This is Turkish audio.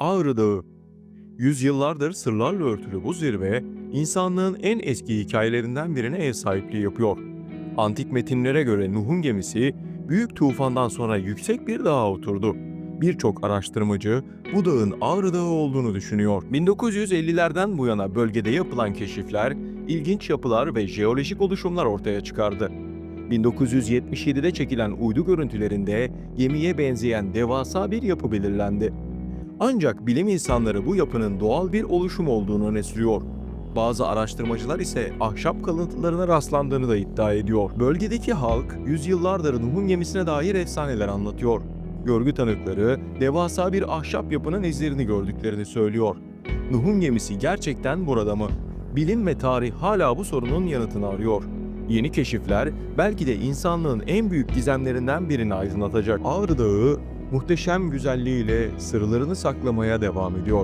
Ağrı Dağı. Yüzyıllardır sırlarla örtülü bu zirve, insanlığın en eski hikayelerinden birine ev sahipliği yapıyor. Antik metinlere göre Nuh'un gemisi, büyük tufandan sonra yüksek bir dağa oturdu. Birçok araştırmacı bu dağın Ağrı Dağı olduğunu düşünüyor. 1950'lerden bu yana bölgede yapılan keşifler, ilginç yapılar ve jeolojik oluşumlar ortaya çıkardı. 1977'de çekilen uydu görüntülerinde gemiye benzeyen devasa bir yapı belirlendi. Ancak bilim insanları bu yapının doğal bir oluşum olduğunu öne sürüyor. Bazı araştırmacılar ise ahşap kalıntılarına rastlandığını da iddia ediyor. Bölgedeki halk yüzyıllardır Nuh'un gemisine dair efsaneler anlatıyor. Görgü tanıkları devasa bir ahşap yapının izlerini gördüklerini söylüyor. Nuh'un gemisi gerçekten burada mı? Bilim ve tarih hala bu sorunun yanıtını arıyor. Yeni keşifler belki de insanlığın en büyük gizemlerinden birini aydınlatacak. Ağrı Dağı muhteşem güzelliğiyle sırlarını saklamaya devam ediyor.